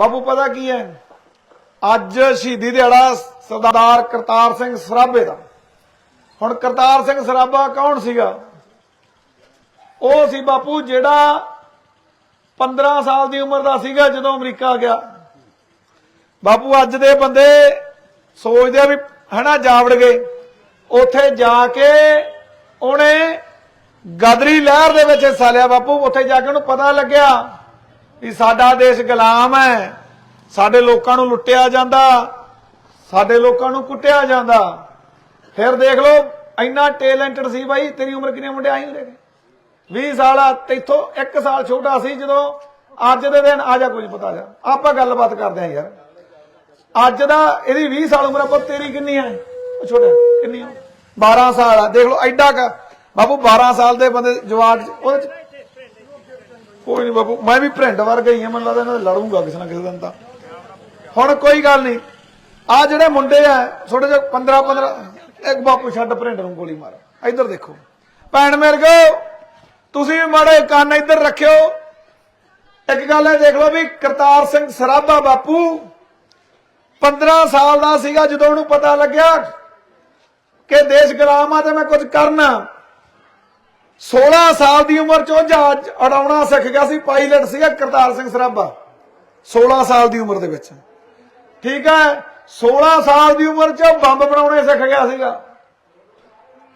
ਬਾਪੂ, ਪਤਾ ਕੀ ਹੈ? ਅੱਜ ਸ਼ਹੀਦੀ ਦਿਹਾੜਾ ਸਰਦਾਰ ਕਰਤਾਰ ਸਿੰਘ ਸਰਾਭੇ ਦਾ। ਹੁਣ ਕਰਤਾਰ ਸਿੰਘ ਸਰਾਭਾ ਕੌਣ ਸੀਗਾ? ਉਹ ਸੀ ਬਾਪੂ, ਜਿਹੜਾ 15 ਸਾਲ ਦੀ ਉਮਰ ਦਾ ਸੀਗਾ ਜਦੋਂ ਅਮਰੀਕਾ ਗਿਆ। ਬਾਪੂ, ਅੱਜ ਦੇ ਬੰਦੇ ਸੋਚਦੇ ਆ ਵੀ, ਹਨਾ, ਜਾਵੜ ਗਏ। ਉੱਥੇ ਜਾ ਕੇ ਉਹਨੇ ਗਦਰੀ ਲਹਿਰ ਦੇ ਵਿੱਚ ਹਿੱਸਾ ਲਿਆ ਬਾਪੂ। ਉੱਥੇ ਜਾ ਕੇ ਉਹਨੂੰ ਪਤਾ ਲੱਗਿਆ ਵੀ ਸਾਡਾ ਦੇਸ਼ ਗੁਲਾਮ ਹੈ। ਸਾਡੇ ਲੋਕਾਂ ਨੂੰ ਲੁੱਟਿਆ ਜਾਂਦਾ। ਸਾਡੇ ਲੋਕਾਂ ਨੂੰ ਕੁੱਟਿਆ ਜਾਂਦਾ। ਫਿਰ ਦੇਖ ਲਓ, ਇੰਨਾ ਟੈਲੈਂਟਡ ਸੀ ਬਾਈ, ਤੇਰੀ ਉਮਰ ਕਿੰਨੀ ਮੁੰਡੇ ਆਈ ਹੁੰਦੇ 20 ਸਾਲ ਆ ਤੇਥੋਂ 1 ਸਾਲ ਛੋਟਾ ਸੀ ਜਦੋਂ ਅੱਜ ਦੇ ਦਿਨ, ਆ ਜਾ ਕੁਝ ਪਤਾ ਜਾ। ਆਪਾਂ ਗੱਲਬਾਤ ਕਰਦੇ ਆਂ ਯਾਰ। ਅੱਜ ਦਾ ਇਹਦੀ 20 ਸਾਲ ਉਮਰ ਆ ਤੇਰੀ ਕਿੰਨੀ ਆ? ਉਹ ਛੋਟਾ, ਕਿੰਨੀ ਆ? 12 ਸਾਲ ਆ। ਦੇਖ ਲਓ, ਐਡਾ ਬਾਬੂ 12 ਸਾਲ ਦੇ ਬੰਦੇ ਜਵਾਨ ਉਹਦੇ ਚ ਕੋਈ ਨਹੀਂ ਬਾਪੂ, ਮੈਂ ਵੀ ਭਰਿੰਡ ਵਰਗਾ ਹੀ ਆ, ਮੈਨੂੰ ਲੱਗਦਾ ਇਹਨਾਂ ਦੇ ਲੜੂੰਗਾ ਕਿਸੇ ਨਾ ਕਿਸੇ ਦਿਨ ਤਾਂ। ਹੁਣ ਕੋਈ ਗੱਲ ਨਹੀਂ ਆ ਜਿਹੜੇ ਮੁੰਡੇ ਆ ਛੋਟੇ ਜਿਹੇ 15 15 ਇੱਕ ਬਾਪੂ ਛੱਡ ਭਰਿੰਡ ਨੂੰ ਗੋਲੀ ਮਾਰ, ਇੱਧਰ ਦੇਖੋ। ਭੈਣ ਮੇਰੇ ਕੋ, ਤੁਸੀਂ ਵੀ ਮਾੜੇ ਕੰਨ ਇੱਧਰ ਰੱਖਿਓ। ਇੱਕ ਗੱਲ ਇਹ ਦੇਖ ਲਓ ਵੀ ਕਰਤਾਰ ਸਿੰਘ ਸਰਾਭਾ ਬਾਪੂ 15 ਸਾਲ ਦਾ ਸੀਗਾ ਜਦੋਂ ਉਹਨੂੰ ਪਤਾ ਲੱਗਿਆ ਕਿ ਦੇਸ਼ ਗੁਲਾਮ ਆ ਤੇ ਮੈਂ ਕੁਝ ਕਰਨਾ। 16 ਸਾਲ ਦੀ ਉਮਰ ਚ ਉਹ ਜਹਾਜ਼ ਉਡਾਉਣਾ ਸਿੱਖ ਗਿਆ ਸੀ, ਪਾਇਲਟ ਸੀਗਾ ਕਰਤਾਰ ਸਿੰਘ ਸਰਾਭਾ। 16 ਸਾਲ ਦੀ ਉਮਰ ਦੇ ਵਿੱਚ। ਠੀਕ ਹੈ 16 ਸਾਲ ਦੀ ਉਮਰ ਚ ਉਹ ਬੰਬ ਬਣਾਉਣੇ ਸਿੱਖ ਗਿਆ ਸੀਗਾ।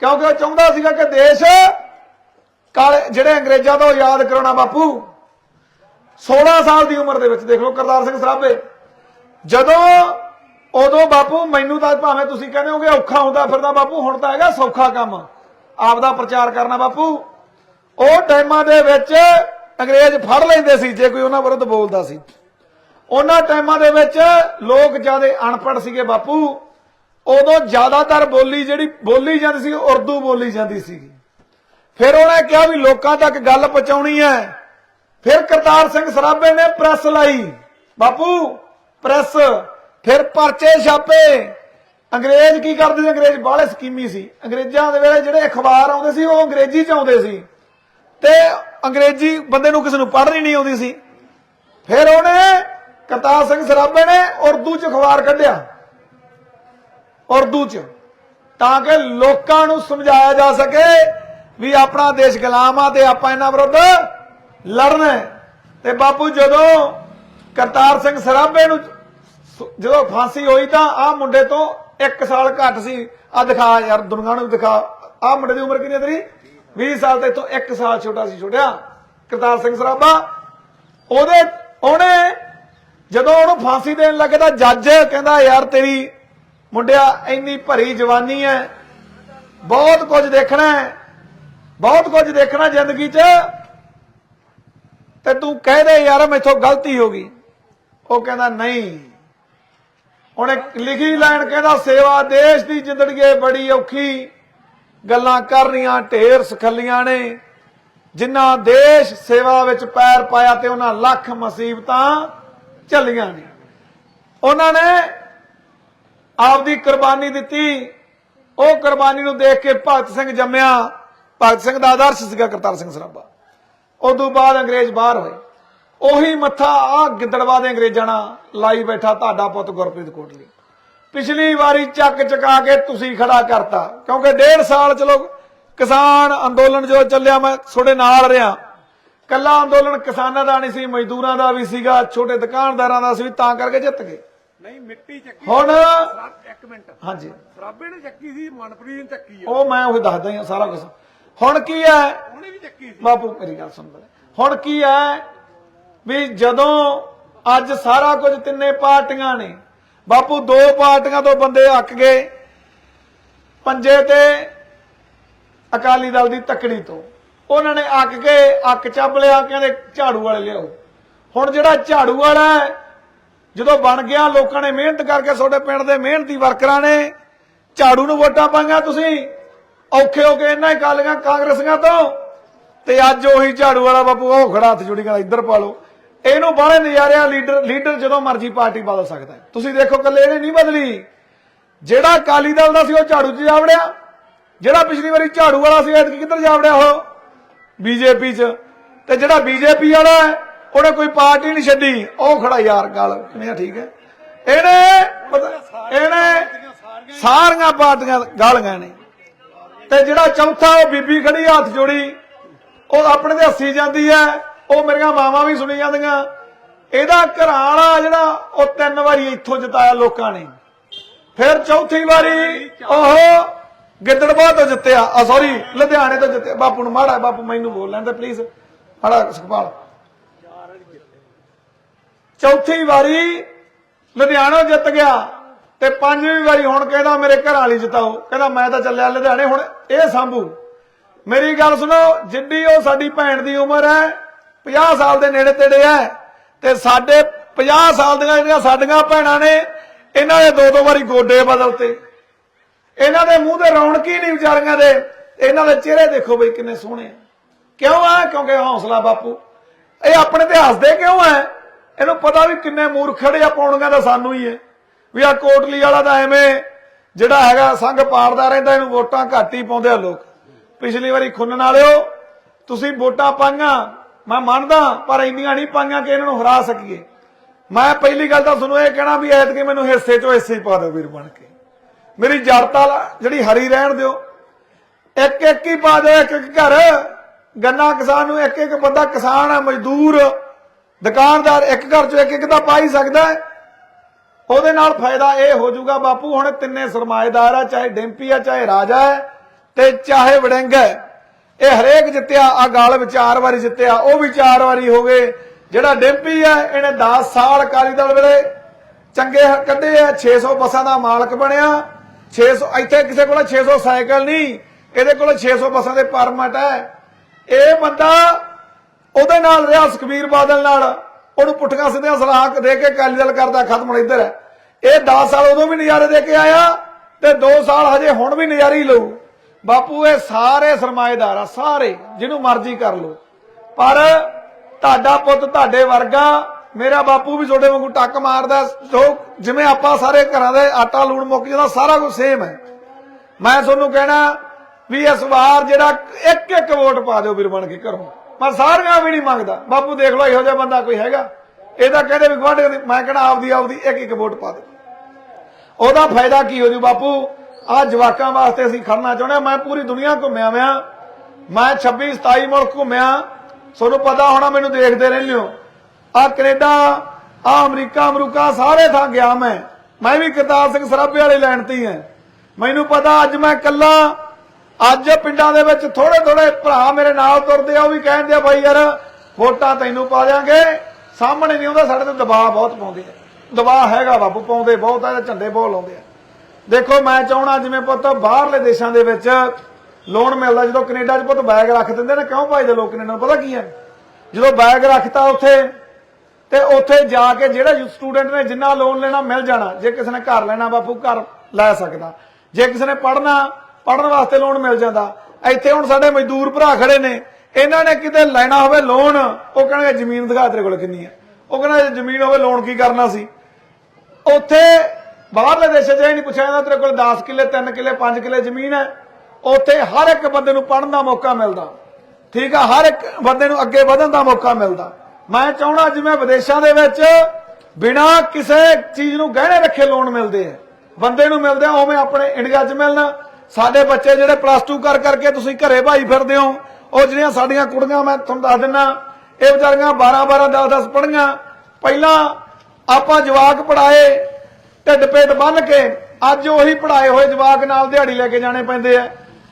ਕਿਉਂਕਿ ਉਹ ਚਾਹੁੰਦਾ ਸੀਗਾ ਕਿ ਦੇਸ਼ ਕਾਲੇ, ਜਿਹੜੇ ਅੰਗਰੇਜ਼ਾਂ ਤੋਂ ਯਾਦ ਕਰਾਉਣਾ ਬਾਪੂ। 16 ਸਾਲ ਦੀ ਉਮਰ ਦੇ ਵਿੱਚ, ਦੇਖ ਲਓ ਕਰਤਾਰ ਸਿੰਘ ਸਰਾਭੇ। ਜਦੋਂ, ਉਦੋਂ ਬਾਪੂ, ਮੈਨੂੰ ਤਾਂ ਭਾਵੇਂ ਤੁਸੀਂ ਕਹਿੰਦੇ ਹੋਗੇ ਔਖਾ ਹੁੰਦਾ ਫਿਰਦਾ ਬਾਪੂ, ਹੁਣ ਤਾਂ ਹੈਗਾ ਸੌਖਾ ਕੰਮ। ਆਪ ਪ੍ਰਚਾਰ ਕਰਨਾ ਬਾਪੂ। ਉਹ ਟਾਈਮਾਂ ਦੇ ਵਿੱਚ ਅੰਗਰੇਜ਼ ਫੜ ਲੈਂਦੇ ਸੀ, ਜੇ ਕੋਈ ਉਹਨਾਂ ਵਿਰੁੱਧ ਬੋਲਦਾ ਸੀ। ਉਹਨਾਂ ਟਾਈਮਾਂ ਦੇ ਵਿੱਚ ਲੋਕ ਜ਼ਿਆਦਾ ਅਨਪੜ੍ਹ ਸੀਗੇ ਬਾਪੂ। ਉਦੋਂ ਜ਼ਿਆਦਾਤਰ ਬੋਲੀ ਜਿਹੜੀ, ਬੋਲੀ ਜਾਂਦੀ ਸੀ ਉਰਦੂ ਬੋਲੀ ਜਾਂਦੀ ਸੀ ਫਿਰ ਉਹਨੇ ਕਿਹਾ ਵੀ ਲੋਕਾਂ ਤੱਕ ਗੱਲ ਪਹੁੰਚਾਉਣੀ ਹੈ। ਫਿਰ ਕਰਤਾਰ ਸਿੰਘ ਸਰਾਭੇ ਨੇ ਪ੍ਰੈਸ ਲਾਈ। ਬਾਪੂ, ਪ੍ਰੈਸ, ਫਿਰ ਪਰਚੇ ਛਾਪੇ। ਅੰਗਰੇਜ਼ ਕੀ ਕਰਦੇ ਸੀ? ਅੰਗਰੇਜ਼ ਬਾਹਲੇ ਸਕੀਮੀ ਸੀ। ਅੰਗਰੇਜ਼ਾਂ ਦੇ ਵੇਲੇ ਜਿਹੜੇ ਅਖਬਾਰ ਆਉਂਦੇ ਸੀ, ਉਹ ਅੰਗਰੇਜ਼ੀ ਚ ਆਉਂਦੇ ਸੀ। ਤੇ ਅੰਗਰੇਜ਼ੀ ਬੰਦੇ ਨੂੰ ਕਿਸੇ ਨੂੰ ਪੜ੍ਹਨੀ ਨਹੀਂ ਆਉਂਦੀ ਸੀ। ਫਿਰ ਉਹਨੇ ਕਰਤਾਰ ਸਿੰਘ ਸਰਾਭੇ ਨੇ ਉਰਦੂ ਚ ਅਖਬਾਰ ਕੱਢਿਆ। ਉਰਦੂ ਚ। ਤਾਂ ਕਿ ਲੋਕਾਂ ਨੂੰ ਸਮਝਾਇਆ ਜਾ ਸਕੇ ਵੀ ਆਪਣਾ ਦੇਸ਼ ਗੁਲਾਮ ਆ ਤੇ ਆਪਾਂ ਇਹਨਾਂ ਵਿਰੁੱਧ ਲੜਨਾ ਤੇ ਬਾਪੂ ਜਦੋਂ ਕਰਤਾਰ ਸਿੰਘ ਸਰਾਭੇ ਨੂੰ ਜਦੋਂ ਫਾਂਸੀ ਹੋਈ ਤਾਂ ਆਹ ਮੁੰਡੇ ਤੋਂ 1 ਸਾਲ ਘੱਟ ਸੀ। ਆ ਦਿਖਾ ਯਾਰ, ਦੁਨੀਆ ਨੂੰ ਦਿਖਾ। ਆਹ ਮੁੰਡੇ ਦੀ ਉਮਰ ਕਿੰਨੀ ਹੈ ਤੇਰੀ? 20 ਸਾਲ ਤੇ ਤੋਂ 1 ਸਾਲ ਛੋਟਾ ਸੀ ਛੋਟਿਆ। ਕਰਤਾਰ ਸਿੰਘ ਸਰਾਭਾ, ਉਹਦੇ, ਉਹਨੇ ਜਦੋਂ ਉਹਨੂੰ ਫਾਂਸੀ ਦੇਣ ਲੱਗੇ ਤਾਂ ਜੱਜ ਕਹਿੰਦਾ, ਯਾਰ ਤੇਰੀ ਮੁੰਡਿਆ, ਇੰਨੀ ਭਰੀ ਜਵਾਨੀ ਹੈ ਬਹੁਤ ਕੁਝ ਦੇਖਣਾ ਹੈ ਬਹੁਤ ਕੁਝ ਦੇਖਣਾ ਜ਼ਿੰਦਗੀ 'ਚ। ਤੇ ਤੂੰ ਕਹਿ ਦੇ, ਯਾਰ, ਮੈਥੋਂ ਗਲਤੀ ਹੋ ਗਈ। ਉਹ ਕਹਿੰਦਾ, ਨਹੀਂ। ਉਹਨੇ ਲਿਖੀ ਲਾਈਨ ਕਹਿੰਦਾ, ਸੇਵਾ ਦੇਸ਼ ਦੀ ਜ਼ਿੰਦਗੀ ਬੜੀ ਔਖੀ। ਗੱਲਾਂ ਕਰਨੀਆਂ ਢੇਰ ਸਖੱਲੀਆਂ ਨੇ। ਜਿਨ੍ਹਾਂ ਦੇਸ਼ ਸੇਵਾ ਵਿੱਚ ਪੈਰ ਪਾਇਆ ਤੇ ਉਹਨਾਂ ਲੱਖ ਮੁਸੀਬਤਾਂ ਝੱਲੀਆਂ ਨੇ। ਉਹਨਾਂ ਨੇ ਆਪਦੀ ਕੁਰਬਾਨੀ ਦਿੱਤੀ। ਉਹ ਕੁਰਬਾਨੀ ਨੂੰ ਦੇਖ ਕੇ ਭਗਤ ਸਿੰਘ ਜੰਮਿਆ। ਭਗਤ ਸਿੰਘ ਦਾ ਆਦਰਸ਼ ਸੀਗਾ ਕਰਤਾਰ ਸਿੰਘ ਸਰਾਭਾ। ਉਦੋਂ ਬਾਅਦ ਅੰਗਰੇਜ਼ ਬਾਹਰ ਹੋਏ। ਉਹੀ ਮੱਥਾ ਆ ਗਿੱਦੜਵਾ ਦੇ ਅੰਗਰੇਜ਼ਾਂ ਨਾਲ ਲਾਈ ਬੈਠਾ ਤੁਹਾਡਾ ਪੁੱਤ ਗੁਰਪ੍ਰੀਤ ਕੋਟਲੀ। ਪਿਛਲੀ ਵਾਰੀ ਚੱਕ ਚਕਾ ਕੇ ਤੁਸੀਂ ਖੜਾ ਕਰਤਾ ਕਿਉਂਕਿ ਡੇਢ ਸਾਲ ਚਲੋ ਕਿਸਾਨ ਅੰਦੋਲਨ ਜੋ ਚੱਲਿਆ ਮੈਂ ਤੁਹਾਡੇ ਨਾਲ ਰਿਹਾ। ਕੱਲਾ ਅੰਦੋਲਨ ਕਿਸਾਨਾਂ ਦਾ ਨਹੀਂ ਸੀ ਮਜ਼ਦੂਰਾਂ ਦਾ ਵੀ ਸੀਗਾ ਛੋਟੇ ਦੁਕਾਨਦਾਰਾਂ ਦਾ ਸੀ ਤਾਂ ਕਰਕੇ ਜਿੱਤ ਗਏ। ਨਹੀਂ ਮਿੱਟੀ ਚੱਕੀ ਹੁਣ ਇੱਕ ਮਿੰਟ। ਹਾਂਜੀ। ਸਰਾਬੇ ਨੇ ਚੱਕੀ ਸੀ ਮਨਪ੍ਰੀਤ ਨੇ ਚੱਕੀ ਆ। ਉਹ ਮੈਂ ਉਹ ਦੱਸਦਾ ਹਾਂ ਸਾਰਾ ਕੁਝ ਹੁਣ ਕੀ ਹੈ? ਉਹਨੇ ਵੀ ਚੱਕੀ ਸੀ। ਬਾਪੂ ਮੇਰੀ ਗੱਲ ਸੁਣ ਲੈ ਹੁਣ ਕੀ ਹੈ? ਵੀ ਜਦੋਂ ਅੱਜ ਸਾਰਾ ਕੁਝ ਤਿੰਨੇ ਪਾਰਟੀਆਂ ਨੇ, ਬਾਪੂ ਦੋ ਪਾਰਟੀਆਂ ਤੋਂ ਬੰਦੇ ਅੱਕ ਗਏ, ਪੰਜੇ ਤੇ ਅਕਾਲੀ ਦਲ ਦੀ ਤੱਕੜੀ ਤੋਂ। ਉਹਨਾਂ ਨੇ ਅੱਕ ਕੇ ਅੱਕ ਚੱਬ ਲਿਆ, ਕਹਿੰਦੇ ਝਾੜੂ ਵਾਲੇ ਲਿਆਓ। ਹੁਣ ਜਿਹੜਾ ਝਾੜੂ ਵਾਲਾ ਜਦੋਂ ਬਣ ਗਿਆ, ਲੋਕਾਂ ਨੇ ਮਿਹਨਤ ਕਰਕੇ ਤੁਹਾਡੇ ਪਿੰਡ ਦੇ ਮਿਹਨਤੀ ਵਰਕਰਾਂ ਨੇ ਝਾੜੂ ਨੂੰ ਵੋਟਾਂ ਪਾਈਆਂ, ਤੁਸੀਂ ਔਖੇ ਹੋ ਕੇ ਇਹਨਾਂ ਹੀ ਕਾਲੀਆਂ ਕਾਂਗਰਸੀਆਂ ਤੋਂ। ਤੇ ਅੱਜ ਉਹੀ ਝਾੜੂ ਵਾਲਾ ਬਾਪੂ, ਉਹ ਖੜਾ ਹੱਥ ਜੁੜੀ ਕਹਿੰਦਾ ਇੱਧਰ ਪਾ ਲਓ। ਇਹਨੂੰ ਬਾਹਲੇ ਨਜ਼ਾਰਿਆ ਲੀਡਰ ਲੀਡਰ ਜਦੋਂ ਮਰਜ਼ੀ ਪਾਰਟੀ ਬਦਲ ਸਕਦਾ ਤੁਸੀਂ ਦੇਖੋ ਕੱਲੇ ਇਹਨੇ ਨਹੀਂ ਬਦਲੀ। ਜਿਹੜਾ ਅਕਾਲੀ ਦਲ ਦਾ ਸੀ ਉਹ ਝਾੜੂ 'ਚ ਜਾ ਵੜਿਆ। ਜਿਹੜਾ ਪਿਛਲੀ ਵਾਰੀ ਝਾੜੂ ਵਾਲਾ ਸੀ, ਐਤਕੀ ਕਿੱਧਰ ਜਾ ਵੜਿਆ ਉਹ? ਬੀਜੇਪੀ 'ਚ। ਤੇ ਜਿਹੜਾ ਬੀਜੇਪੀ ਵਾਲਾ ਉਹਨੇ ਕੋਈ ਪਾਰਟੀ ਨਹੀਂ ਛੱਡੀ। ਉਹ ਖੜਾ ਯਾਰ ਗੱਲ, ਕਿਵੇਂ ਠੀਕ ਹੈ? ਇਹਨੇ ਇਹਨੇ ਸਾਰੀਆਂ ਪਾਰਟੀਆਂ ਗਾਲੀਆਂ ਨੇ। ਤੇ ਜਿਹੜਾ ਚੌਥਾ ਉਹ ਬੀਬੀ ਖੜੀ ਹੱਥ ਜੋੜੀ, ਉਹ ਆਪਣੇ ਤੇ ਹੱਸੀ ਜਾਂਦੀ ਹੈ। ਉਹ ਮੇਰੀਆਂ ਮਾਵਾਂ ਵੀ ਸੁਣੀ ਜਾਂਦੀਆਂ। ਇਹਦਾ ਘਰਾਂ ਜਿਹੜਾ, ਉਹ ਤਿੰਨ ਵਾਰੀ ਇੱਥੋਂ ਜਿਤਾਇਆ ਲੋਕਾਂ ਨੇ। ਫਿਰ ਚੌਥੀ ਵਾਰੀ ਉਹ ਗਿੱਦੜਬਾਹ ਤੋਂ ਜਿੱਤਿਆ। ਆ ਸੌਰੀ ਲੁਧਿਆਣੇ ਤੋਂ ਜਿੱਤਿਆ। ਬਾਪੂ ਨੂੰ ਮਾੜਾ, ਬਾਪੂ ਮੈਨੂੰ ਬੋਲ ਲੈਂਦਾ ਪਲੀਜ਼ ਮਾੜਾ ਸੁਖਪਾਲ। ਚੌਥੀ ਵਾਰੀ ਲੁਧਿਆਣਾ ਜਿੱਤ ਗਿਆ ਤੇ ਪੰਜਵੀਂ ਵਾਰੀ ਹੁਣ ਕਹਿੰਦਾ ਮੇਰੇ ਘਰ ਵਾਲੀ ਜਿਤਾਓ। ਕਹਿੰਦਾ ਮੈਂ ਤਾਂ ਚੱਲਿਆ ਲੁਧਿਆਣੇ, ਹੁਣ ਇਹ ਸਾਂਭੂ। ਮੇਰੀ ਗੱਲ ਸੁਣੋ ਜਿੱਡੀ ਉਹ ਸਾਡੀ ਭੈਣ ਦੀ ਉਮਰ ਹੈ 50 ਸਾਲ ਦੇ ਨੇੜੇ ਤੇੜੇ ਹੈ ਤੇ ਸਾਡੇ 50 ਸਾਲ ਦੀਆਂ ਜਿਹੜੀਆਂ ਸਾਡੀਆਂ ਭੈਣਾਂ ਨੇ, ਇਹਨਾਂ ਦੇ ਦੋ ਦੋ ਵਾਰੀ ਗੋਡੇ ਬਦਲਤੇ। ਇਹਨਾਂ ਦੇ ਮੂੰਹ ਤੇ ਰੌਣਕ ਹੀ ਨਹੀਂ ਵਿਚਾਰੀਆਂ ਦੇ। ਇਹਨਾਂ ਦੇ ਚਿਹਰੇ ਦੇਖੋ ਬਈ ਕਿੰਨੇ ਸੋਹਣੇ। ਕਿਉਂ ਆ? ਕਿਉਂਕਿ ਹੌਸਲਾ ਬਾਪੂ। ਇਹ ਆਪਣੇ ਤੇ ਹੱਸਦੇ ਕਿਉਂ ਆ ਇਹਨੂੰ ਪਤਾ ਵੀ ਕਿੰਨੇ ਮੂਰਖੜੇ ਆ ਪਾਉਣੀਆਂ ਤਾਂ ਸਾਨੂੰ ਹੀ ਹੈ ਵੀ ਆ ਕੋਟਲੀ ਵਾਲਾ ਤਾਂ ਐਵੇਂ ਜਿਹੜਾ ਹੈਗਾ ਸੰਗ ਪਾੜਦਾ ਰਹਿੰਦਾ, ਇਹਨੂੰ ਵੋਟਾਂ ਘੱਟ ਹੀ ਪਾਉਂਦੇ ਆ ਲੋਕ। ਪਿਛਲੀ ਵਾਰੀ ਖੁੰਨਣ ਵਾਲਿਓ, ਤੁਸੀਂ ਵੋਟਾਂ ਪਾਈਆਂ ਮੈਂ ਮੰਨਦਾ, ਪਰ ਇੰਨੀਆਂ ਨਹੀਂ ਪਾਈਆਂ ਕਿ ਇਹਨਾਂ ਨੂੰ ਹਰਾ ਸਕੀਏ। ਮੈਂ ਪਹਿਲੀ ਗੱਲ ਤਾਂ ਤੁਹਾਨੂੰ ਇਹ ਕਹਿਣਾ ਵੀ ਐਤਕੀ ਮੈਨੂੰ ਹਿੱਸੇ ਚੋਂ ਹਿੱਸੇ ਪਾ ਦਿਓ ਵੀਰ ਬਣ ਕੇ। ਮੇਰੀ ਜੜਤਾ ਜਿਹੜੀ ਹਰੀ ਰਹਿਣ ਦਿਓ। ਇੱਕ ਇੱਕ ਹੀ ਪਾ ਦਿਓ, ਇੱਕ ਇੱਕ ਘਰ। ਗੰਨਾ ਕਿਸਾਨ ਨੂੰ ਇੱਕ ਇੱਕ ਬੰਦਾ ਕਿਸਾਨ ਹੈ ਮਜ਼ਦੂਰ। ਦੁਕਾਨਦਾਰ ਇੱਕ ਘਰ ਚੋਂ ਇੱਕ ਇੱਕ ਤਾਂ ਪਾ ਹੀ ਸਕਦਾ ਹੈ। ਉਹਦੇ ਨਾਲ ਫਾਇਦਾ ਇਹ ਹੋ ਜਾਊਗਾ, ਬਾਪੂ, ਹੁਣ ਤਿੰਨੇ ਸਰਮਾਏਦਾਰ ਆ, ਚਾਹੇ ਡੈਂਪੀ ਆ, ਚਾਹੇ ਰਾਜਾ ਹੈ, ਤੇ ਚਾਹੇ ਵੜਿੰਗ ਹੈ। ਇਹ ਹਰੇਕ ਜਿੱਤਿਆ ਆ ਗਾਲ ਵਿਚਾਰ ਵਾਰੀ ਜਿੱਤਿਆ, ਉਹ ਵੀ ਚਾਰ ਵਾਰੀ ਹੋ ਗਏ। ਜਿਹੜਾ ਡੈਂਪੀ ਹੈ, ਇਹਨੇ 10 ਸਾਲ ਅਕਾਲੀ ਦਲ ਵੇਲੇ ਚੰਗੇ ਕੱਢੇ ਆ 600 ਬੱਸਾਂ ਦਾ ਮਾਲਕ ਬਣਿਆ। 600 ਇੱਥੇ ਕਿਸੇ ਕੋਲ 600 ਸਾਈਕਲ ਨਹੀਂ, ਇਹਦੇ ਕੋਲ 600 ਬੱਸਾਂ ਦੇ ਪਰਮਿਟ ਹੈ। ਇਹ ਬੰਦਾ ਉਹਦੇ ਨਾਲ ਰਿਹਾ, ਸੁਖਬੀਰ ਬਾਦਲ ਨਾਲ। ਉਹਨੂੰ ਪੁੱਠੀਆਂ ਸਿੱਧੀਆਂ ਸਲਾਹ ਦੇ ਕੇ ਅਕਾਲੀ ਦਲ ਕਰਦਾ, ਖਤਮ ਇੱਧਰ ਹੈ। ਇਹ 10 ਸਾਲ ਉਦੋਂ ਵੀ ਨਜ਼ਾਰੇ ਦੇ ਕੇ ਆਇਆ ਤੇ 2 ਸਾਲ ਹਜੇ ਹੁਣ ਵੀ ਨਜ਼ਾਰੇ ਹੀ ਲਊ। ਬਾਪੂ, ਇਹ ਸਾਰੇ ਸਰਮਾਏਦਾਰ ਆ, ਸਾਰੇ, ਜਿਹਨੂੰ ਮਰਜ਼ੀ ਕਰ ਲਓ। ਪਰ ਤੁਹਾਡਾ ਪੁੱਤ ਤੁਹਾਡੇ ਵਰਗਾ, ਮੇਰਾ ਬਾਪੂ ਵੀ ਤੁਹਾਡੇ ਵਾਂਗੂ ਟੱਕ ਮਾਰਦਾ ਸੋ ਜਿਵੇਂ ਆਪਾਂ ਸਾਰੇ ਘਰਾਂ ਦੇ ਆਟਾ ਲੂਣ ਮੁੱਕ ਜਾਂਦਾ, ਸਾਰਾ ਕੁਝ ਸੇਮ ਹੈ। ਮੈਂ ਤੁਹਾਨੂੰ ਕਹਿਣਾ ਵੀ ਇਸ ਵਾਰ ਜਿਹੜਾ ਇੱਕ ਇੱਕ ਵੋਟ ਪਾ ਦਿਓ ਵੀਰ ਬਣ ਕੇ ਘਰੋਂ। ਮੈਂ ਸਾਰੀਆਂ ਵੀ ਨਹੀਂ ਮੰਗਦਾ। ਬਾਪੂ, ਦੇਖ ਲਓ, ਇਹੋ ਜਿਹਾ ਬੰਦਾ ਕੋਈ ਹੈਗਾ। ਇਹਦਾ ਕਹਿੰਦੇ ਵੀ ਗਵਾਂਢ ਮੈਂ ਕਹਿਣਾ ਆਪਦੀ ਆਪਦੀ ਇੱਕ ਇੱਕ ਵੋਟ ਪਾ ਦਿਓ। ਉਹਦਾ ਫਾਇਦਾ ਕੀ ਹੋ ਜੂ ਬਾਪੂ? ਆ ਜਵਾਕਾਂ ਵਾਸਤੇ ਅਸੀਂ ਖੜਨਾ ਚਾਹੁੰਦੇ ਹਾਂ। ਮੈਂ ਪੂਰੀ ਦੁਨੀਆ ਘੁੰਮਿਆ ਵਿਆ ਮੈਂ 26 27 ਮੁਲਕ ਘੁੰਮਿਆ। ਤੁਹਾਨੂੰ ਪਤਾ ਹੋਣਾ, ਮੈਨੂੰ ਦੇਖਦੇ ਰਹਿੰਦੇ ਹੋ। ਆ ਕੈਨੇਡਾ ਆ ਅਮਰੀਕਾ ਅਮਰੀਕਾ, ਸਾਰੇ ਥਾਂ ਗਿਆ ਮੈਂ। ਮੈਂ ਵੀ ਕਰਤਾਰ ਸਿੰਘ ਸਰਾਭੇ ਵਾਲੇ ਲੈਣ ਤੇ ਹੀ ਹਾਂ। ਮੈਨੂੰ ਪਤਾ ਅੱਜ ਮੈਂ ਕੱਲਾ ਅੱਜ ਪਿੰਡਾਂ ਦੇ ਵਿੱਚ ਥੋੜੇ ਥੋੜੇ ਭਰਾ ਮੇਰੇ ਨਾਲ ਤੁਰਦੇ ਆ, ਉਹ ਵੀ ਕਹਿੰਦੇ ਆ, ਬਾਈ ਯਾਰ, ਵੋਟਾਂ ਤੈਨੂੰ ਪਾ ਦਿਆਂਗੇ। ਸਾਹਮਣੇ ਨਹੀਂ ਆਉਂਦਾ, ਸਾਡੇ ਤੇ ਦਬਾਅ ਬਹੁਤ ਪਾਉਂਦੇ ਆ। ਦਬਾਅ ਹੈਗਾ ਬਾਪੂ, ਪਾਉਂਦੇ ਬਹੁਤ ਆ ਝੰਡੇ ਬਹੁਤ ਲਾਉਂਦੇ ਆ। ਦੇਖੋ, ਮੈਂ ਚਾਹਣਾ ਜਿਵੇਂ ਪੁੱਤ ਬਾਹਰਲੇ ਦੇਸ਼ਾਂ ਦੇ ਵਿੱਚ ਲੋਨ ਮਿਲਦਾ, ਜਦੋਂ ਕੈਨੇਡਾ 'ਚ ਪੁੱਤ ਬੈਗ ਰੱਖ ਦਿੰਦੇ ਨੇ, ਕਿਉਂ ਭਾਈ ਦੇ ਲੋਕ ਕੈਨੇਡਾ ਨੂੰ ਪਤਾ ਕੀ ਹੈ? ਜਦੋਂ ਬੈਗ ਰੱਖਤਾ ਉੱਥੇ, ਤੇ ਉੱਥੇ ਜਾ ਕੇ ਜਿਹੜਾ ਸਟੂਡੈਂਟ ਨੇ ਜਿੰਨਾ ਲੋਨ ਲੈਣਾ, ਮਿਲ ਜਾਣਾ। ਜੇ ਕਿਸੇ ਨੇ ਘਰ ਲੈਣਾ, ਬਾਪੂ ਘਰ ਲੈ ਸਕਦਾ। ਜੇ ਕਿਸੇ ਨੇ ਪੜ੍ਹਨਾ ਪੜਨ ਵਾਸਤੇ ਲੋਨ ਮਿਲ ਜਾਂਦਾ। ਇੱਥੇ ਹੁਣ ਸਾਡੇ ਮਜ਼ਦੂਰ ਭਰਾ ਖੜੇ ਨੇ। ਇਹਨਾਂ ਨੇ ਕਿਤੇ ਲੈਣਾ ਹੋਵੇ ਲੋਨ, ਉਹ ਕਹਿਣਗੇ ਜ਼ਮੀਨ ਦਿਖਾ ਤੇਰੇ ਕੋਲ ਕਿੰਨੀ ਹੈ। ਉਹ ਕਹਿੰਦਾ ਜੇ ਜ਼ਮੀਨ ਹੋਵੇ, ਲੋਨ ਕੀ ਕਰਨਾ ਸੀ? ਉੱਥੇ ਬਾਹਰਲੇ ਦੇਸ਼ਾਂ 'ਚ ਇਹ ਨਹੀਂ ਪੁੱਛਿਆ ਜਾਂਦਾ ਤੇਰੇ ਕੋਲ 10 ਕਿੱਲੇ 3 ਕਿੱਲੇ 5 ਕਿੱਲੇ ਜ਼ਮੀਨ ਹੈ। ਉੱਥੇ ਹਰ ਇੱਕ ਬੰਦੇ ਨੂੰ ਪੜਨ ਦਾ ਮੌਕਾ ਮਿਲਦਾ। ਠੀਕ ਆ, ਹਰ ਇੱਕ ਬੰਦੇ ਨੂੰ ਅੱਗੇ ਵਧਣ ਦਾ ਮੌਕਾ ਮਿਲਦਾ। ਮੈਂ ਚਾਹਣਾ ਜਿਵੇਂ ਵਿਦੇਸ਼ਾਂ ਦੇ ਵਿੱਚ ਬਿਨਾ ਕਿਸੇ ਚੀਜ਼ ਨੂੰ ਗਹਿਣੇ ਰੱਖੇ ਲੋਨ ਮਿਲਦੇ ਆ। ਬੰਦੇ ਨੂੰ ਮਿਲਦੇ ਆ, ਉਵੇਂ ਆਪਣੇ ਇੰਡੀਆ 'ਚ ਮਿਲਣਾ। ਸਾਡੇ ਬੱਚੇ ਜਿਹੜੇ ਪਲੱਸ 2 ਕਰ ਕਰਕੇ ਤੁਸੀਂ ਘਰੇ ਭਾਈ ਫਿਰਦੇ ਹੋ, ਉਹ ਜਿਹੜੀਆਂ ਸਾਡੀਆਂ ਕੁੜੀਆਂ ਮੈਂ ਤੁਹਾਨੂੰ ਦੱਸ ਦਿੰਨਾ, ਇਹ ਵਿਚਾਰੀਆਂ 12 12 10 10 ਪੜੀਆਂ ਪਹਿਲਾਂ ਆਪਾਂ ਜਵਾਕ ਪੜਾਏ ਢਿੱਡ ਪੇਟ ਬੰਨ ਕੇ ਅੱਜ ਉਹੀ ਪੜਾਏ ਹੋਏ ਜਵਾਕ ਨਾਲ ਦਿਹਾੜੀ ਲੈ ਕੇ ਜਾਣੇ ਪੈਂਦੇ ਆ,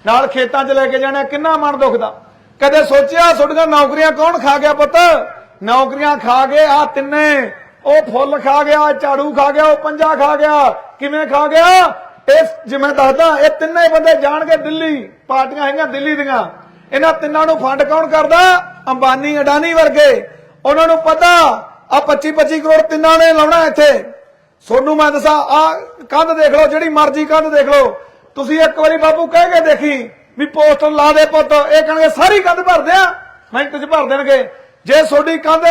ਨਾਲ ਖੇਤਾਂ 'ਚ ਲੈ ਕੇ ਜਾਣੇ, ਕਿੰਨਾ ਮਨ ਦੁਖਦਾ। ਕਦੇ ਸੋਚਿਆ ਤੁਹਾਡੀਆਂ ਨੌਕਰੀਆਂ ਕੌਣ ਖਾ ਗਿਆ ਪੁੱਤ? ਨੌਕਰੀਆਂ ਖਾ ਗਏ ਆ ਤਿੰਨੇ, ਉਹ ਫੁੱਲ ਖਾ ਗਿਆ, ਝਾੜੂ ਖਾ ਗਿਆ, ਉਹ ਪੰਜਾ ਖਾ ਗਿਆ, ਕਿਵੇਂ ਖਾ ਗਿਆ? ਇਹ ਜਿਵੇਂ ਦੱਸਦਾ, ਇਹ ਤਿੰਨੇ ਬੰਦੇ ਜਾਣਗੇ ਦਿੱਲੀ, ਪਾਰਟੀਆਂ ਹੈਗੀਆਂ ਦਿੱਲੀ ਦੀਆਂ। ਇਹਨਾਂ ਤਿੰਨਾਂ ਨੂੰ ਫੰਡ ਕੌਣ ਕਰਦਾ? ਅੰਬਾਨੀ, ਅਡਾਨੀ ਵਰਗੇ। ਉਹਨਾਂ ਨੂੰ ਪਤਾ ਆ 25 25 ਕਰੋੜ ਤਿੰਨਾਂ ਨੇ ਲਾਉਣਾ ਇੱਥੇ। ਸੋਨੂੰ ਮੈਂ ਦੱਸਾਂ, ਆ ਕੰਧ ਦੇਖ ਲਓ, ਜਿਹੜੀ ਮਰਜ਼ੀ ਕੰਧ ਦੇਖ ਲਓ। ਤੁਸੀਂ ਇੱਕ ਵਾਰੀ ਬਾਪੂ ਕਹਿ ਕੇ ਦੇਖੀ ਵੀ ਪੋਸਟਰ ਲਾ ਦੇ ਪੁੱਤ, ਇਹ ਕਹਿਣਗੇ ਸਾਰੀ ਕੰਧ ਭਰਦੇ ਆ ਮਿੰਟ ਚ ਭਰ ਦੇਣਗੇ। ਜੇ ਤੁਹਾਡੀ ਕੰਧ,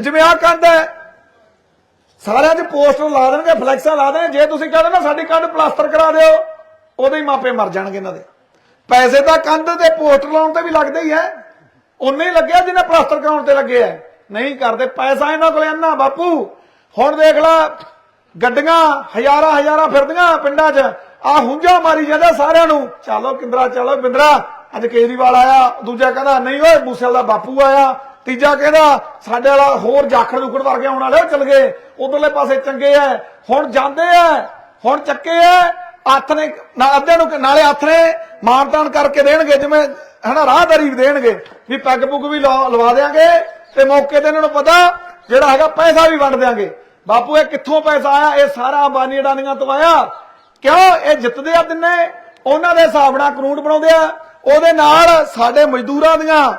ਜਿਵੇਂ ਆ ਕੰਧ ਹੈ, ਸਾਰਿਆਂ 'ਚ ਪੋਸਟਰ ਲਾ ਦੇਣਗੇ, ਫਲੈਕਸਾਂ ਲਾ ਦੇਣਗੇ। ਜੇ ਤੁਸੀਂ ਕਹਿੰਦੇ ਨਾ ਸਾਡੀ ਕੰਧ ਪਲਾਸਟਰ ਕਰਾ ਦਿਓ, ਉਹਦੇ ਹੀ ਮਾਪੇ ਮਰ ਜਾਣਗੇ ਇਹਨਾਂ ਦੇ। ਪੈਸੇ ਤਾਂ ਕੰਧ ਤੇ ਪੋਸਟਰ ਲਾਉਣ ਤੇ ਵੀ ਲੱਗਦੇ ਹੀ ਐ ਉਨੇ ਹੀ ਲੱਗਿਆ ਜਿੰਨੇ ਪਲਾਸਟਰ ਕਰਾਉਣ ਤੇ ਲੱਗੇ ਐ ਨਹੀਂ ਕਰਦੇ, ਪੈਸਾ ਇਹਨਾਂ ਕੋਲ ਇੰਨਾ ਬਾਪੂ। ਹੁਣ ਦੇਖ ਲੈ ਗੱਡੀਆਂ ਹਜ਼ਾਰਾਂ ਹਜ਼ਾਰਾਂ ਫਿਰਦੀਆਂ ਪਿੰਡਾਂ 'ਚ। ਆ ਹੁੰਜਾ ਮਾਰੀ ਜਾਂਦਾ ਸਾਰਿਆਂ ਨੂੰ। ਚਲੋ ਕਿੰਦਰਾ ਚਲੋ ਬਿੰਦਰਾ। ਅੱਜ ਕੇਜਰੀਵਾਲ ਆਇਆ, ਦੂਜਾ ਕਹਿੰਦਾ, ਨਹੀਂ ਓਏ, ਮੂਸੇਵਾਲ ਦਾ ਬਾਪੂ ਆਇਆ। ਤੀਜਾ ਕਹਿੰਦਾ, ਸਾਡੇ ਵਾਲਾ ਹੋਰ ਜਾਖੜ ਜੁਖੜ ਵਰਗੇ ਆਉਣ ਵਾਲੇ, ਉਹ ਚਲ ਗਏ। ਉਧਰਲੇ ਪਾਸੇ ਚੰਗੇ ਐ। ਹੁਣ ਜਾਂਦੇ ਐ। ਹੁਣ ਚੱਕੇ ਐ। ਹੱਥ ਨੇ, ਨਾ ਅੱਧੇ ਨੂੰ, ਨਾਲੇ ਹੱਥ ਨੇ ਮਾਨਤਾਨ ਕਰਕੇ ਦੇਣਗੇ, ਜਿਵੇਂ, ਹਨਾ, ਰਾਹਦਾਰੀ ਵੀ ਦੇਣਗੇ। ਵੀ ਪੈਗ ਪੁਗ ਵੀ ਲਵਾ ਲਵਾ ਦੇਾਂਗੇ ਤੇ ਮੌਕੇ ਤੇ ਇਹਨਾਂ ਨੂੰ ਪਤਾ, ਜਿਹੜਾ ਹੈਗਾ, ਪੈਸਾ ਵੀ ਵੰਡ ਦੇਾਂਗੇ ਬਾਪੂ, ਇਹ ਕਿੱਥੋਂ ਪੈਸਾ ਆਇਆ? ਇਹ ਸਾਰਾ ਅੰਬਾਨੀ ਅਡਾਨੀਆਂ ਤੋਂ ਆਇਆ। ਕਿਉਂ? ਇਹ ਜਿੱਤਦੇ ਆ ਦਿਨੇ ਉਹਨਾਂ ਦੇ ਹਿਸਾਬ ਨਾਲ ਕਾਨੂੰਨ ਬਣਾਉਂਦੇ ਆ। ਉਹਦੇ ਨਾਲ ਸਾਡੇ ਮਜ਼ਦੂਰਾਂ ਦੀਆਂ,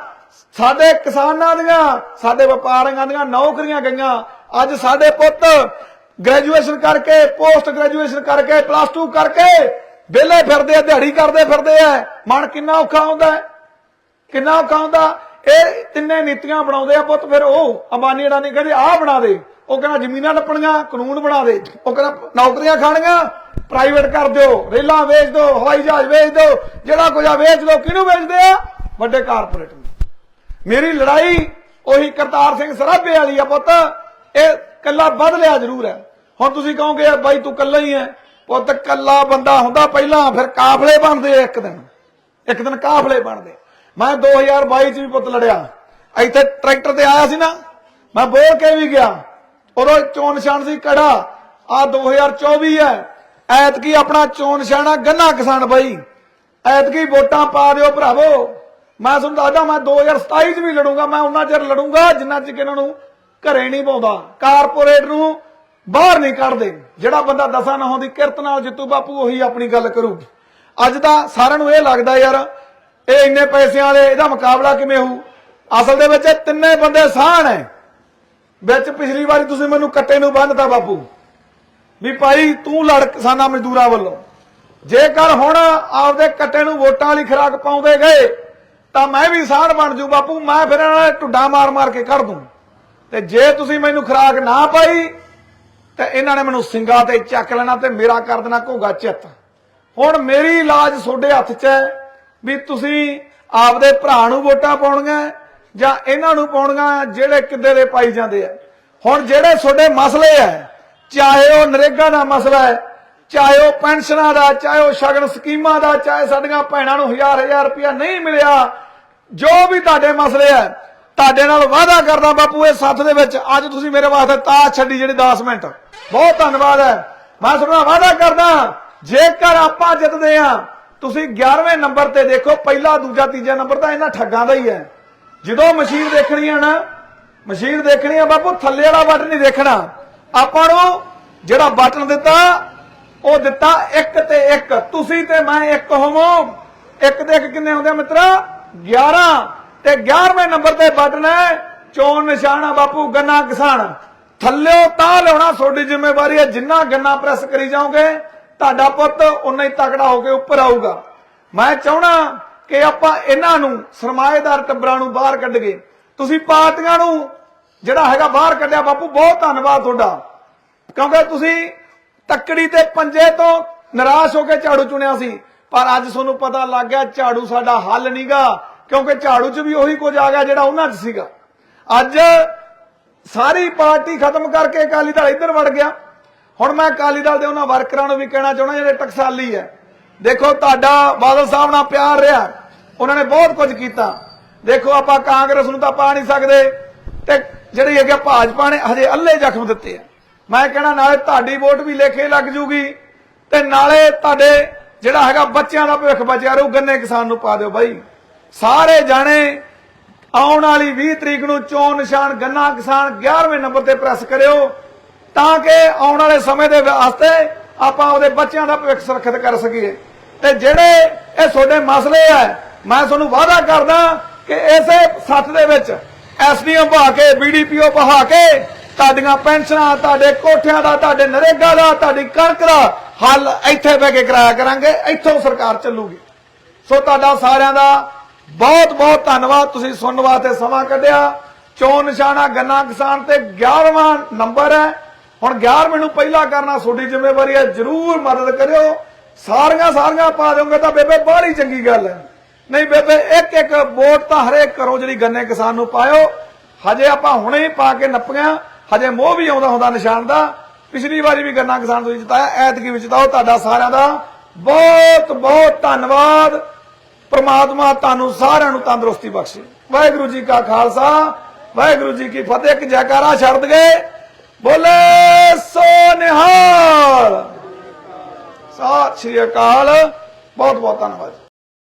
ਸਾਡੇ ਕਿਸਾਨਾਂ ਦੀਆਂ, ਸਾਡੇ ਵਪਾਰੀਆਂ ਦੀਆਂ ਨੌਕਰੀਆਂ ਗਈਆਂ। ਅੱਜ ਸਾਡੇ ਪੁੱਤ ਗ੍ਰੈਜੂਏਸ਼ਨ ਕਰਕੇ ਪੋਸਟ ਗ੍ਰੈਜੂਏਸ਼ਨ ਕਰਕੇ ਪਲੱਸ 2 ਕਰਕੇ ਵਿਹਲੇ ਫਿਰਦੇ ਆ, ਦਿਹਾੜੀ ਕਰਦੇ ਫਿਰਦੇ ਆ। ਮਨ ਕਿੰਨਾ ਔਖਾ ਹੁੰਦਾ? ਕਿੰਨਾ ਔਖਾ ਹੁੰਦਾ? ਇਹ ਤਿੰਨੇ ਨੀਤੀਆਂ ਬਣਾਉਂਦੇ ਆ ਪੁੱਤ, ਫਿਰ ਉਹ ਅੰਬਾਨੀ ਅਡਾਨੀ ਕਹਿੰਦੇ, ਆਹ ਬਣਾ ਦੇ। ਉਹ ਕਹਿੰਦਾ, ਜ਼ਮੀਨਾਂ ਨੱਪਣੀਆਂ ਕਾਨੂੰਨ ਬਣਾ ਦੇ। ਉਹ ਕਹਿੰਦਾ, ਨੌਕਰੀਆਂ ਖਾਣੀਆਂ ਪ੍ਰਾਈਵੇਟ ਕਰ ਦਿਓ, ਰੇਲਾਂ ਵੇਚ ਦਿਓ, ਹਵਾਈ ਜਹਾਜ਼ ਵੇਚ ਦਿਓ, ਜਿਹੜਾ ਕੁਝ ਆ ਵੇਚ ਦਿਓ, ਕਿਹਨੂੰ ਵੇਚਦੇ ਆ? ਵੱਡੇ ਕਾਰਪੋਰੇਟ ਨੂੰ। ਮੇਰੀ ਲੜਾਈ ਉਹੀ ਕਰਤਾਰ ਸਿੰਘ ਸਰਾਭੇ ਵਾਲੀ ਆ ਪੁੱਤ। ਇਹ ਕੱਲਾ ਵੱਧ ਲਿਆ ਜ਼ਰੂਰ ਹੈ। ਹੁਣ ਤੁਸੀਂ ਕਹੋਗੇ ਯਾਰ ਬਾਈ ਤੂੰ ਕੱਲਾ ਹੀ ਹੈ। ਪੁੱਤ, ਕੱਲਾ ਬੰਦਾ ਹੁੰਦਾ ਪਹਿਲਾਂ, ਫਿਰ ਕਾਫਲੇ ਬਣਦੇ ਆ ਇੱਕ ਦਿਨ। ਇੱਕ ਦਿਨ ਕਾਫਲੇ ਬਣਦੇ ਮੈਂ 2022 ਚ ਵੀ ਪੁੱਤ ਲੜਿਆ। ਇੱਥੇ ਟਰੈਕਟਰ ਤੇ ਆਇਆ ਸੀ ਨਾ, ਮੈਂ ਬੋਲ ਕੇ ਵੀ ਗਿਆ। ਉਦੋਂ ਚੋਣ ਨਿਸ਼ਾਨ ਸੀ ਕੜਾ ਆ 2024 ਹੈ। ਐਤਕੀ ਆਪਣਾ ਚੋਣ ਨਿਸ਼ਾਨਾ ਗੰਨਾ ਕਿਸਾਨ ਬਾਈ। ਐਤਕੀ ਵੋਟਾਂ ਪਾ ਦਿਓ ਭਰਾਵੋ। ਮੈਂ ਤੁਹਾਨੂੰ ਦੱਸਦਾ, ਮੈਂ 2027 ਚ ਵੀ ਲੜੂੰਗਾ, ਮੈਂ ਉਹਨਾਂ ਚਿਰ ਲੜੂੰਗਾ, ਜਿੰਨਾ ਚਿਰ ਇਹਨਾਂ ਨੂੰ ਘਰੇ ਨਹੀਂ ਪਾਉਂਦਾ। ਕਾਰਪੋਰੇਟ ਨੂੰ ਬਾਹਰ ਨਹੀਂ ਕੱਢਦੇ। ਜਿਹੜਾ ਬੰਦਾ ਦਸਾਂ ਨਹੋਂ ਦੀ ਕਿਰਤ ਨਾਲ ਜਿੱਤੂ, ਬਾਪੂ ਉਹੀ ਆਪਣੀ ਗੱਲ ਕਰੂ। ਅੱਜ ਤਾਂ ਸਾਰਿਆਂ ਨੂੰ ਇਹ ਲੱਗਦਾ ਯਾਰ ਇਹ ਇੰਨੇ ਪੈਸਿਆਂ ਵਾਲੇ, ਇਹਦਾ ਮੁਕਾਬਲਾ ਕਿਵੇਂ ਹੋਊ? ਅਸਲ ਦੇ ਵਿੱਚ ਇਹ ਤਿੰਨੇ ਬੰਦੇ ਸਾਹਣ ਹੈ ਵਿੱਚ ਪਿਛਲੀ ਵਾਰੀ ਤੁਸੀਂ ਮੈਨੂੰ ਕੱਟੇ ਨੂੰ ਬੰਨਤਾ ਬਾਪੂ। ਵੀ ਭਾਈ, ਤੂੰ ਲੜ ਕਿਸਾਨਾਂ ਮਜ਼ਦੂਰਾਂ ਵੱਲੋਂ। ਜੇਕਰ ਹੁਣ ਆਪਦੇ ਕੱਟੇ ਨੂੰ ਵੋਟਾਂ ਵਾਲੀ ਖਰਾਕ ਪਾਉਂਦੇ ਗਏ, ਤਾਂ ਮੈਂ ਵੀ ਸਾਧ ਬਣ ਜੂ ਬਾਪੂ। ਮੈਂ ਫਿਰ ਇਹਨਾਂ ਦੇ ਢੁੱਡਾ ਮਾਰ ਮਾਰ ਕੇ ਕੱਢ ਦੂੰ। ਤੇ ਜੇ ਤੁਸੀਂ ਮੈਨੂੰ ਖਰਾਕ ਨਾ ਪਾਈ, ਤੇ ਇਹਨਾਂ ਨੇ ਮੈਨੂੰ ਸਿੰਘਾਂ ਤੇ ਚੱਕ ਲੈਣਾ ਤੇ ਮੇਰਾ ਕਰ ਦੇਣਾ ਘੋਗਾ ਚਿੱਤ। ਹੁਣ ਮੇਰੀ ਇਲਾਜ ਤੁਹਾਡੇ ਹੱਥ 'ਚ ਹੈ। ਵੀ ਤੁਸੀਂ ਆਪਦੇ ਭਰਾ ਨੂੰ ਵੋਟਾਂ ਪਾਉਣੀਆਂ ਜਾਂ ਇਹਨਾਂ ਨੂੰ ਪਾਉਣੀਆਂ ਜਿਹੜੇ ਕਿੱਦੇ ਦੇ ਪਾਈ ਜਾਂਦੇ ਆ। ਹੁਣ ਜਿਹੜੇ ਤੁਹਾਡੇ ਮਸਲੇ ਆ, ਚਾਹੇ ਉਹ ਨਰੇਗਾ ਦਾ ਮਸਲਾ ਹੈ, ਚਾਹੇ ਉਹ ਪੈਨਸ਼ਨਾਂ ਦਾ, ਚਾਹੇ ਉਹ ਸ਼ਗਨ ਸਕੀਮਾਂ ਦਾ, ਚਾਹੇ ਸਾਡੀਆਂ ਭੈਣਾਂ ਨੂੰ ਹਜ਼ਾਰ ਹਜ਼ਾਰ ਰੁਪਇਆ ਨਹੀਂ ਮਿਲਿਆ, ਜੋ ਵੀ ਤੁਹਾਡੇ ਮਸਲੇ ਆ, ਤੁਹਾਡੇ ਨਾਲ ਵਾਅਦਾ ਕਰਦਾ ਬਾਪੂ ਇਹ ਸੱਥ ਦੇ ਵਿੱਚ, ਅੱਜ ਤੁਸੀਂ ਮੇਰੇ ਵਾਸਤੇ ਤਾਸ਼ ਛੱਡੀ ਜਿਹੜੀ 10 ਮਿੰਟ। ਬਹੁਤ ਧੰਨਵਾਦ ਹੈ। ਮੈਂ ਤੁਹਾਡਾ ਵਾਅਦਾ ਕਰਦਾ, ਜੇਕਰ ਆਪਾਂ ਜਿੱਤਦੇ ਆ ਤੁਸੀਂ 11ਵੇਂ ਨੰਬਰ ਤੇ ਦੇਖੋ, ਪਹਿਲਾ, ਦੂਜਾ, ਤੀਜਾ ਨੰਬਰ ਤਾਂ ਇਹਨਾਂ ਠੱਗਾਂ ਦਾ ਹੀ ਹੈ। ਜਦੋਂ ਮਸ਼ੀਨ ਦੇਖਣੀ ਆ ਨਾ, ਮਸ਼ੀਨ ਦੇਖਣੀ ਆ ਬਾਪੂ, ਥੱਲੇ ਵਾਲਾ ਬਟਨ ਨਹੀਂ ਦੇਖਣਾ। ਆਪਾਂ ਨੂੰ ਜਿਹੜਾ ਬਟਨ ਦਿੱਤਾ, ਉਹ ਦਿੱਤਾ ਇੱਕ ਤੇ ਇੱਕ। ਤੁਸੀਂ ਤੇ ਮੈਂ ਇੱਕ ਹੋਵੋ। ਇੱਕ ਤੇ ਇੱਕ ਕਿੰਨੇ ਹੁੰਦੇ ਮਿੱਤਰਾ? 11 ਤੇ 11ਵੇਂ ਨੰਬਰ ਤੇ ਬਟਨ ਹੈ, ਚੋਣ ਨਿਸ਼ਾਨਾ ਬਾਪੂ, ਗੰਨਾ ਕਿਸਾਨ। ਥੱਲਿਓ ਤਾਂ ਲਿਆਉਣਾ ਤੁਹਾਡੀ ਜ਼ਿੰਮੇਵਾਰੀ ਹੈ, ਜਿੰਨਾ ਗੰਨਾ ਪ੍ਰੈਸ ਕਰੀ ਜਾਓਗੇ ਤੁਹਾਡਾ ਪੁੱਤ ਉਨਾ ਹੀ ਤਕੜਾ ਹੋ ਕੇ ਉੱਪਰ ਆਊਗਾ। ਮੈਂ ਚਾਹਣਾ ਕਿ ਆਪਾਂ ਇਹਨਾਂ ਨੂੰ, ਸਰਮਾਏਦਾਰ ਟੱਬਰਾਂ ਨੂੰ ਬਾਹਰ ਕੱਢ ਗਏ ਤੁਸੀਂ ਪਾਰਟੀਆਂ ਨੂੰ ਜਿਹੜਾ ਹੈਗਾ ਬਾਹਰ ਕੱਢਿਆ, ਬਾਪੂ, ਬਹੁਤ ਧੰਨਵਾਦ ਤੁਹਾਡਾ। ਕਿਉਂਕਿ ਤੁਸੀਂ ਤੱਕੜੀ ਤੇ ਪੰਜੇ ਤੋਂ ਨਿਰਾਸ਼ ਹੋ ਕੇ ਝਾੜੂ ਚੁਣਿਆ ਸੀ। ਪਰ ਅੱਜ ਤੁਹਾਨੂੰ ਪਤਾ ਲੱਗ ਗਿਆ, ਝਾੜੂ ਸਾਡਾ ਹੱਲ ਨਹੀਂਗਾ, ਕਿਉਂਕਿ ਝਾੜੂ 'ਚ ਵੀ ਉਹੀ ਕੁਝ ਆ ਗਿਆ ਜਿਹੜਾ ਉਹਨਾਂ 'ਚ ਸੀਗਾ। ਅੱਜ ਸਾਰੀ ਪਾਰਟੀ ਖਤਮ ਕਰਕੇ ਅਕਾਲੀ ਦਲ ਇੱਧਰ ਵੜ ਗਿਆ। ਹੁਣ ਮੈਂ ਅਕਾਲੀ ਦਲ ਦੇ ਉਹਨਾਂ ਵਰਕਰਾਂ ਨੂੰ ਵੀ ਕਹਿਣਾ ਚਾਹੁੰਦਾ ਜਿਹੜੇ ਟਕਸਾਲੀ ਹੈ। ਦੇਖੋ, ਤੁਹਾਡਾ ਬਾਦਲ ਸਾਹਿਬ ਨਾਲ ਪਿਆਰ ਰਿਹਾ। ਉਹਨਾਂ ਨੇ ਬਹੁਤ ਕੁਝ ਕੀਤਾ। ਦੇਖੋ, ਆਪਾਂ ਕਾਂਗਰਸ ਨੂੰ ਤਾਂ ਪਾ ਨਹੀਂ ਸਕਦੇ। ਤੇ ਜਿਹੜੀ ਹੈਗੇ ਭਾਜਪਾ ਨੇ ਹਜੇ ਅੱਲੇ ਜ਼ਖਮ ਦਿੱਤੇ ਆ। ਮੈਂ ਕਹਿਣਾ, ਨਾਲੇ ਤੁਹਾਡੀ ਵੋਟ ਵੀ ਲੇਖੇ ਲੱਗ ਜੂਗੀ। ਤੇ ਨਾਲੇ ਤੁਹਾਡੇ ਜਿਹੜਾ ਹੈਗਾ ਬੱਚਿਆਂ ਦਾ ਭਵਿੱਖ ਬਚਿਆ ਰਹੂ, ਗੰਨੇ ਕਿਸਾਨ ਨੂੰ ਪਾ ਦਿਓ ਬਾਈ। ਸਾਰੇ ਜਾਣੇ ਆਉਣ ਵਾਲੀ 20 ਤਰੀਕ ਨੂੰ ਚੋਣ ਨਿਸ਼ਾਨ, ਗੰਨਾ ਕਿਸਾਨ 11ਵੇਂ ਨੰਬਰ ਤੇ ਪ੍ਰੈਸ ਕਰਿਓ। ਤਾਂ ਕਿ ਆਉਣ ਵਾਲੇ ਸਮੇਂ ਦੇ ਵਾਸਤੇ ਆਪਾਂ ਉਹਦੇ ਬੱਚਿਆਂ ਦਾ ਭਵਿੱਖ ਸੁਰੱਖਿਅਤ ਕਰ ਸਕੀਏ। ਤੇ ਜਿਹੜੇ ਇਹ ਤੁਹਾਡੇ ਮਸਲੇ ਆ, ਮੈਂ ਤੁਹਾਨੂੰ ਵਾਅਦਾ ਕਰਦਾ ਕਿ ਇਸੇ ਸੱਤ ਦੇ ਵਿੱਚ ਐਸਡੀਐਮ ਬਹਾ ਕੇ ਬੀਡੀਪੀਓ ਬਹਾ ਕੇ ਤੁਹਾਡੀਆਂ ਪੈਨਸ਼ਨਾਂ, ਤੁਹਾਡੇ ਕੋਠਿਆਂ ਦਾ, ਤੁਹਾਡੇ ਨਰੇਗਾ ਦਾ, ਤੁਹਾਡੀ ਕਣਕ ਦਾ ਹੱਲ ਇੱਥੇ ਬਹਿ ਕੇ ਕਰਾਇਆ ਕਰਾਂਗੇ, ਇੱਥੋਂ ਸਰਕਾਰ ਚੱਲੂਗੀ। ਸੋ ਤੁਹਾਡਾ ਸਾਰਿਆਂ ਦਾ ਬਹੁਤ ਬਹੁਤ ਧੰਨਵਾਦ, ਤੁਸੀਂ ਸੁਣਨ ਵਾਸਤੇ ਸਮਾਂ ਕੱਢਿਆ। ਚੋਣ ਨਿਸ਼ਾਨਾ ਗੰਨਾ ਕਿਸਾਨ ਤੇ 11ਵਾਂ ਨੰਬਰ ਹੈ। ਹੁਣ 11ਵੇਂ ਨੂੰ ਪਹਿਲਾ ਕਰਨਾ ਤੁਹਾਡੀ ਜ਼ਿੰਮੇਵਾਰੀ ਹੈ, ਜਰੂਰ ਮਦਦ ਕਰਿਓ। ਸਾਰੀਆਂ ਸਾਰੀਆਂ ਪਾ ਦਿਓਗੇ ਤਾਂ ਬੇਬੇ ਬੜੀ ਚੰਗੀ ਗੱਲ ਹੈ। ਨਹੀਂ ਬੇਬੇ, ਇੱਕ ਇੱਕ ਵੋਟ ਤਾਂ ਹਰੇਕ ਕਰੋ ਜਿਹੜੀ ਗੰਨੇ ਕਿਸਾਨ ਨੂੰ ਪਾਇਓ। ਹਜੇ ਆਪਾਂ ਹੁਣੇ ਹੀ ਪਾ ਕੇ ਨੱਪੀਆਂ। ਹਜੇ ਮੋਹ ਵੀ ਆਉਂਦਾ ਹੁੰਦਾ ਨਿਸ਼ਾਨ ਦਾ। ਪਿਛਲੀ ਵਾਰੀ ਵੀ ਗੰਨਾ ਕਿਸਾਨ ਤੁਸੀਂ ਜਿਤਾਇਆ, ਐਤਕੀ ਵੀ ਜਿਤਾਓ। ਤੁਹਾਡਾ ਸਾਰਿਆਂ ਦਾ ਬਹੁਤ ਬਹੁਤ ਧੰਨਵਾਦ। ਪ੍ਰਮਾਤਮਾ ਤੁਹਾਨੂੰ ਸਾਰਿਆਂ ਨੂੰ ਤੰਦਰੁਸਤੀ ਬਖਸ਼ੇ। ਵਾਹਿਗੁਰੂ ਜੀ ਕਾ ਖਾਲਸਾ, ਵਾਹਿਗੁਰੂ ਜੀ ਕੀ ਫਤਿਹ। ਇੱਕ ਜੈਕਾਰਾ ਛੱਡ ਗਏ ਬੋਲੇ ਸੋ ਨਿਹਾਲ ਸਤਿ ਸ਼੍ਰੀ ਅਕਾਲ। ਬਹੁਤ ਬਹੁਤ ਧੰਨਵਾਦ।